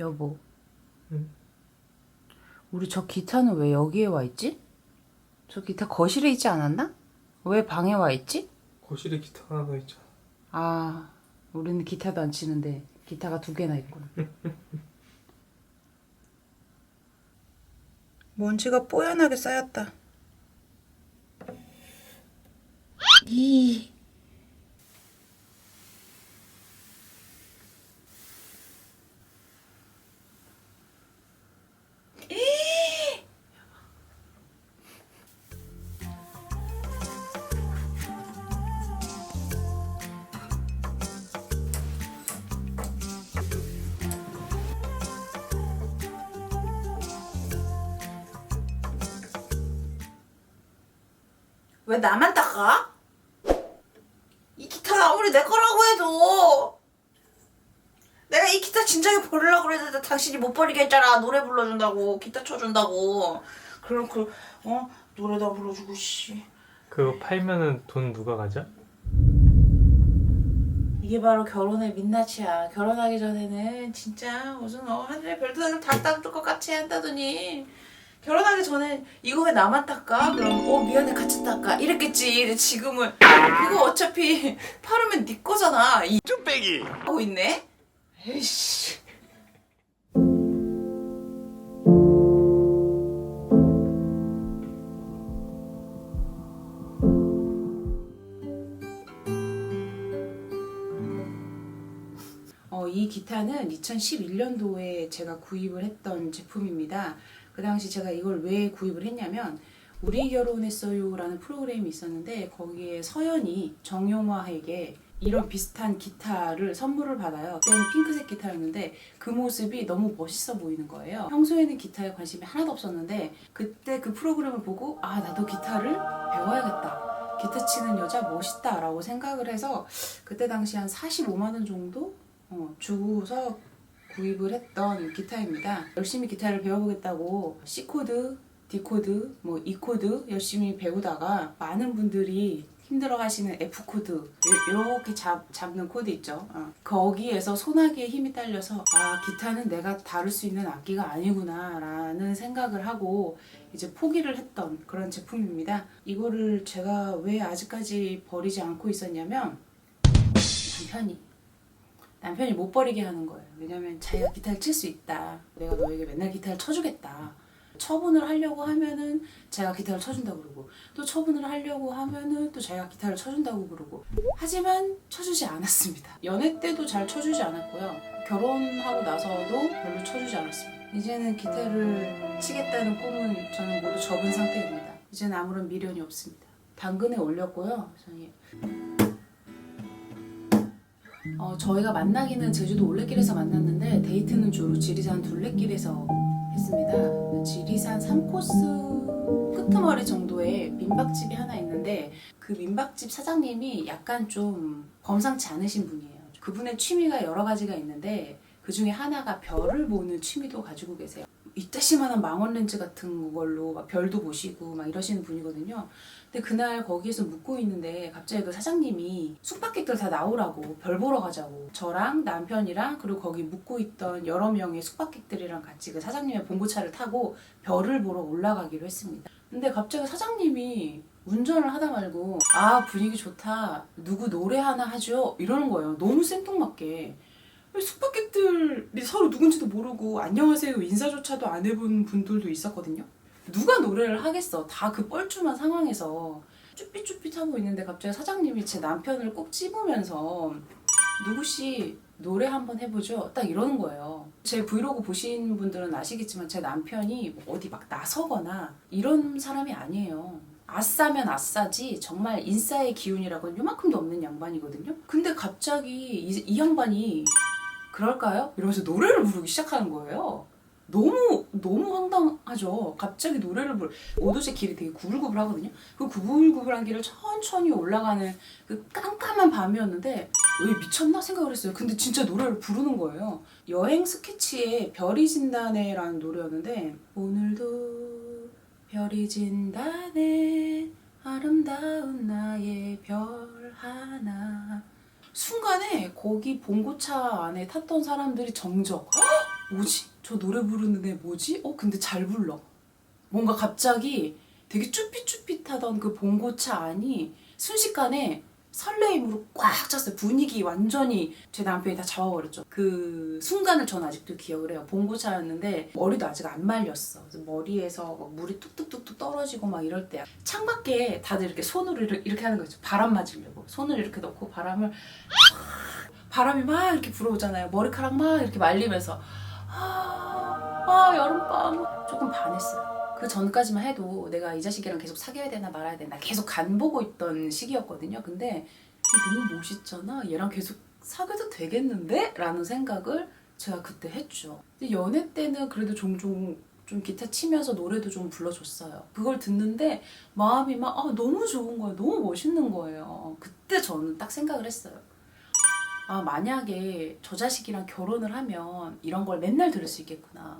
여보. 응? 우리 저 기타는 왜 여기에 와 있지? 저 기타 거실에 있지 않았나? 왜 방에 와 있지? 거실에 기타가 하나 있잖아. 아, 우리는 기타도 안 치는데 기타가 두 개나 있구나. 먼지가 뽀얀하게 쌓였다. 이. 왜 나만 닦아? 이 기타 아무리 내 거라고 해도 내가 이 기타 진작에 버리려고 그랬는데 당신이 못 버리게 했잖아. 노래 불러준다고 기타 쳐준다고. 그럼 그 어? 노래 다 불러주고 씨. 그거 팔면은 돈 누가 가져? 이게 바로 결혼의 민낯이야. 결혼하기 전에는 진짜 무슨 어 하늘의 별들을 다 닦을 것 같이 한다더니 결혼하기 전에 이거 왜 나만 닦아? 그럼 어 미안해 같이 닦아. 이랬겠지. 근데 지금은. 그거 어차피 팔으면 네 거잖아. 이 쭈빼기. 하고 있네? 에이씨. 어, 이 기타는 2011년도에 제가 구입을 했던 제품입니다. 그 당시 제가 이걸 왜 구입을 했냐면 우리 결혼했어요라는 프로그램이 있었는데 거기에 서연이 정용화에게 이런 비슷한 기타를 선물을 받아요. 그때는 핑크색 기타였는데 그 모습이 너무 멋있어 보이는 거예요. 평소에는 기타에 관심이 하나도 없었는데 그때 그 프로그램을 보고 아 나도 기타를 배워야겠다. 기타 치는 여자 멋있다라고 생각을 해서 그때 당시 한 45만 원 정도 어, 주고서 구입을 했던 기타입니다. 열심히 기타를 배워보겠다고 C 코드, D 코드, 뭐 E 코드 열심히 배우다가 많은 분들이 힘들어 하시는 F 코드 이렇게 잡, 잡는 코드 있죠. 어. 거기에서 소나기에 힘이 딸려서 아 기타는 내가 다룰 수 있는 악기가 아니구나 라는 생각을 하고 이제 포기를 했던 그런 제품입니다. 이거를 제가 왜 아직까지 버리지 않고 있었냐면 남편이 남편이 못 버리게 하는 거예요. 왜냐면 자기가 기타를 칠 수 있다. 내가 너에게 맨날 기타를 쳐주겠다. 처분을 하려고 하면은 제가 기타를 쳐준다고 그러고 또 처분을 하려고 하면은 또 자기가 기타를 쳐준다고 그러고 하지만 쳐주지 않았습니다. 연애 때도 잘 쳐주지 않았고요. 결혼하고 나서도 별로 쳐주지 않았습니다. 이제는 기타를 치겠다는 꿈은 저는 모두 접은 상태입니다. 이제는 아무런 미련이 없습니다. 당근에 올렸고요. 저희 어, 저희가 만나기는 제주도 올레길에서 만났는데 데이트는 주로 지리산 둘레길에서 했습니다. 지리산 3코스 끄트머리 정도의 민박집이 하나 있는데 그 민박집 사장님이 약간 좀 범상치 않으신 분이에요. 그분의 취미가 여러 가지가 있는데 그 중에 하나가 별을 보는 취미도 가지고 계세요. 이따시만한 망원 렌즈 같은 걸로 막 별도 보시고 막 이러시는 분이거든요. 근데 그날 거기에서 묵고 있는데 갑자기 그 사장님이 숙박객들 다 나오라고 별 보러 가자고 저랑 남편이랑 그리고 거기 묵고 있던 여러 명의 숙박객들이랑 같이 그 사장님의 봉고차를 타고 별을 보러 올라가기로 했습니다. 근데 갑자기 사장님이 운전을 하다 말고 아 분위기 좋다 누구 노래 하나 하죠 이러는 거예요. 너무 생뚱맞게 숙박객들이 서로 누군지도 모르고 안녕하세요 인사조차도 안 해본 분들도 있었거든요. 누가 노래를 하겠어? 다 그 뻘쭘한 상황에서 쭈삣쭈삣하고 있는데 갑자기 사장님이 제 남편을 꼭 찝으면서 누구씨 노래 한번 해보죠. 딱 이러는 거예요. 제 브이로그 보신 분들은 아시겠지만 제 남편이 뭐 어디 막 나서거나 이런 사람이 아니에요. 아싸면 아싸지 정말 인싸의 기운이라고는 요만큼도 없는 양반이거든요. 근데 갑자기 이, 이 양반이 그럴까요? 이러면서 노래를 부르기 시작하는 거예요. 너무 너무 황당하죠. 갑자기 노래를 부르. 오도제 길이 되게 구불구불 하거든요. 그 구불구불한 길을 천천히 올라가는 그 깜깜한 밤이었는데 왜 미쳤나 생각을 했어요. 근데 진짜 노래를 부르는 거예요. 여행 스케치의 별이 진다네라는 노래였는데 오늘도 별이 진다네 아름다운 나의 별 하나 순간에 거기 봉고차 안에 탔던 사람들이 정적 헉! 뭐지? 저 노래 부르는 애 뭐지? 어 근데 잘 불러. 뭔가 갑자기 되게 쭈삣쭈삣하던 그 봉고차 안이 순식간에 설레임으로 꽉 찼어요. 분위기 완전히 제 남편이 다 잡아버렸죠. 그 순간을 전 아직도 기억을 해요. 봉고차였는데 머리도 아직 안 말렸어. 머리에서 막 물이 뚝뚝뚝뚝 떨어지고 막 이럴 때 창밖에 다들 이렇게 손으로 이렇게 하는 거죠. 바람 맞으려고 손을 이렇게 넣고 바람을 바람이 막 이렇게 불어오잖아요. 머리카락 막 이렇게 말리면서 아, 아 여름밤 조금 반했어요. 그 전까지만 해도 내가 이 자식이랑 계속 사귀어야 되나 말아야 되나 계속 간 보고 있던 시기였거든요. 근데 너무 멋있잖아. 얘랑 계속 사귀어도 되겠는데? 라는 생각을 제가 그때 했죠. 연애 때는 그래도 종종 좀 기타 치면서 노래도 좀 불러줬어요. 그걸 듣는데 마음이 막 아, 너무 좋은 거예요. 너무 멋있는 거예요. 그때 저는 딱 생각을 했어요. 아, 만약에 저 자식이랑 결혼을 하면 이런 걸 맨날 들을 수 있겠구나.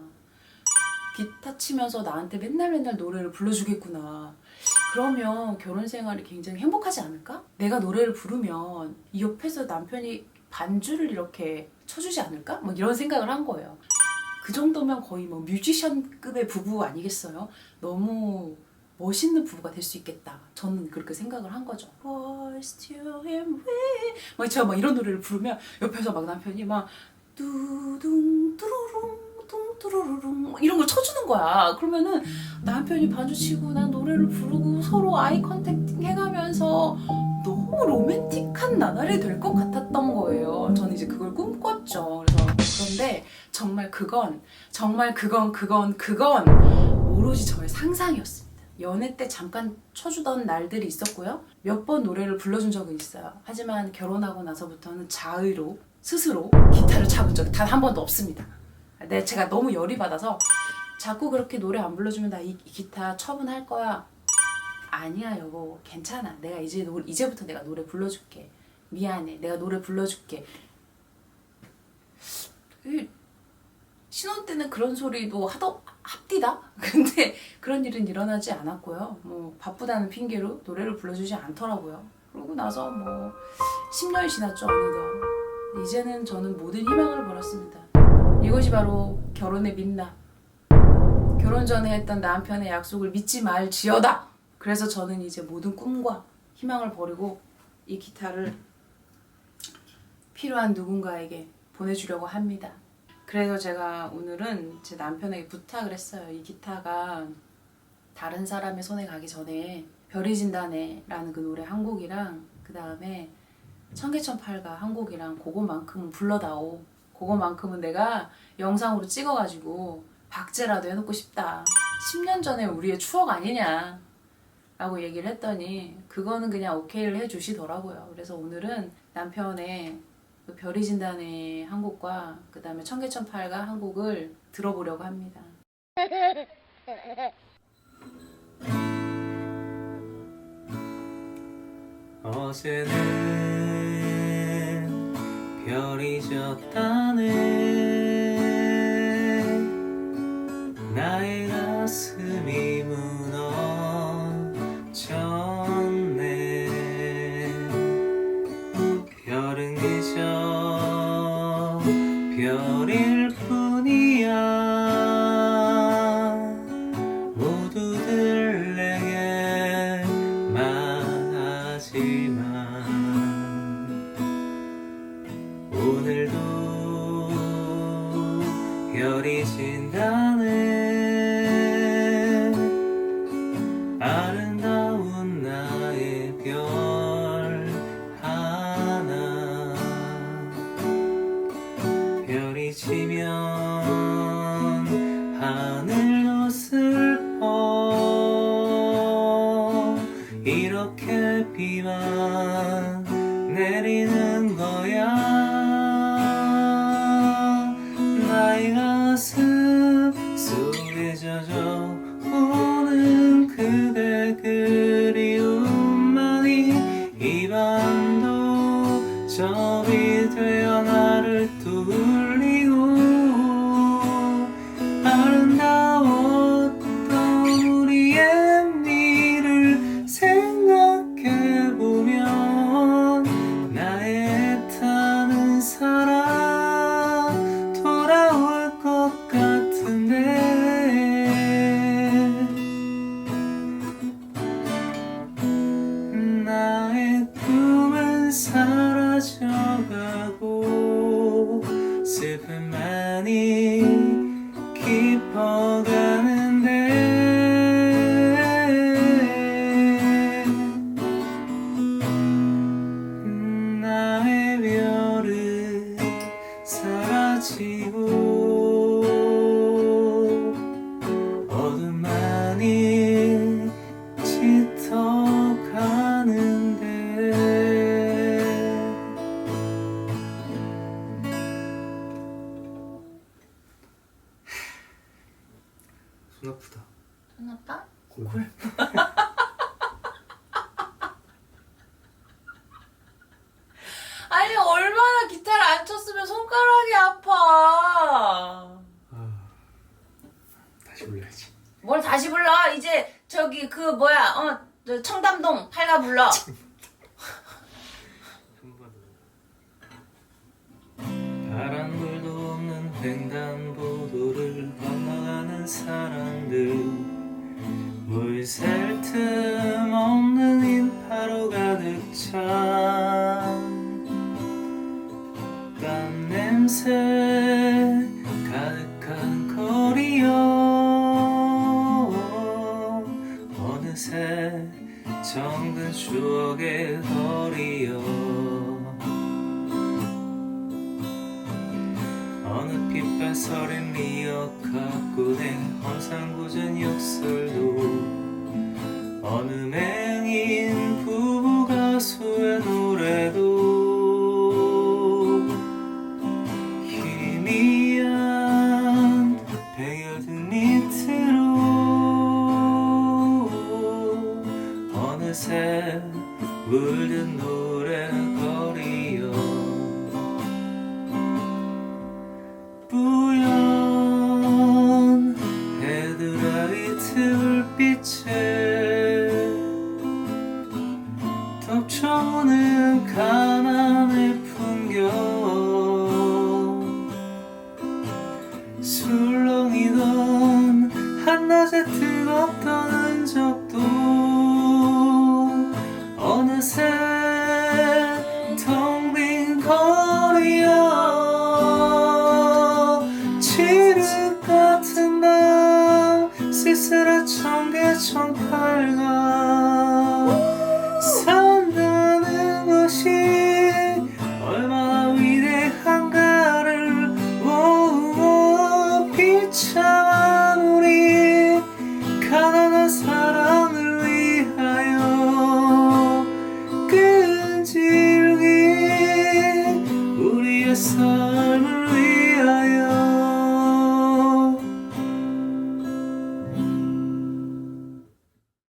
기타 치면서 나한테 맨날 맨날 노래를 불러주겠구나. 그러면 결혼 생활이 굉장히 행복하지 않을까? 내가 노래를 부르면 이 옆에서 남편이 반주를 이렇게 쳐주지 않을까? 뭐 이런 생각을 한 거예요. 그 정도면 거의 뭐 뮤지션급의 부부 아니겠어요? 너무 멋있는 부부가 될 수 있겠다. 저는 그렇게 생각을 한 거죠. Boys to and we. 막 제가 막 이런 노래를 부르면 옆에서 막 남편이 막 뚜둥 뚜루룽 뚱뚜루루룽 막 이런 걸 쳐주는 거야. 그러면은 남편이 반주 치고 난 노래를 부르고 서로 아이 컨택팅 해가면서 너무 로맨틱한 나날이 될 것 같았던 거예요. 저는 이제 그걸 꿈꿨죠. 그래서 그런데 정말 그건 정말 그건 그건 그건 오로지 저의 상상이었습니다. 연애 때 잠깐 쳐주던 날들이 있었고요. 몇 번 노래를 불러준 적은 있어요. 하지만 결혼하고 나서부터는 자의로 스스로 기타를 잡은 적이 단 한 번도 없습니다. 네, 제가 너무 열이 받아서 자꾸 그렇게 노래 안 불러주면 나 이 기타 처분할 거야. 아니야 여보 괜찮아. 내가 이제 노, 이제부터 내가 노래 불러줄게. 미안해. 내가 노래 불러줄게. 이 신혼 때는 그런 소리도 하더 합디다. 근데 그런 일은 일어나지 않았고요. 뭐 바쁘다는 핑계로 노래를 불러주지 않더라고요. 그러고 나서 뭐 10년이 지났죠 어느덧. 이제는 저는 모든 희망을 버렸습니다. 이것이 바로 결혼의 민낯. 결혼 전에 했던 남편의 약속을 믿지 말지어다. 그래서 저는 이제 모든 꿈과 희망을 버리고 이 기타를 필요한 누군가에게 보내주려고 합니다. 그래서 제가 오늘은 제 남편에게 부탁을 했어요. 이 기타가 다른 사람의 손에 가기 전에 별이 진다네라는 그 노래 한 곡이랑 그 다음에 청계천팔가 한 곡이랑 그거만큼은 불러다오. 그거만큼은 내가 영상으로 찍어가지고 박제라도 해놓고 싶다. 10년 전에 우리의 추억 아니냐. 라고 얘기를 했더니 그거는 그냥 오케이를 해주시더라고요. 그래서 오늘은 남편의 그 별이 진다네 한 곡과 그 다음에 청계천팔가 한 곡을 들어보려고 합니다. 어제는 별이 졌다네 지면 하늘도 슬퍼 이렇게 비만 내리는 거야. 나의 가슴 속에 젖어 오는 그대 그리움만이 이 밤도 점 몰라. 깃발서린 미역하고 된 험상궂은 역설도 어느 맹인 부부 가수의 노래도 희미한 백여든 밑으로 어느새 물든 노래 정이던 한낮의 틈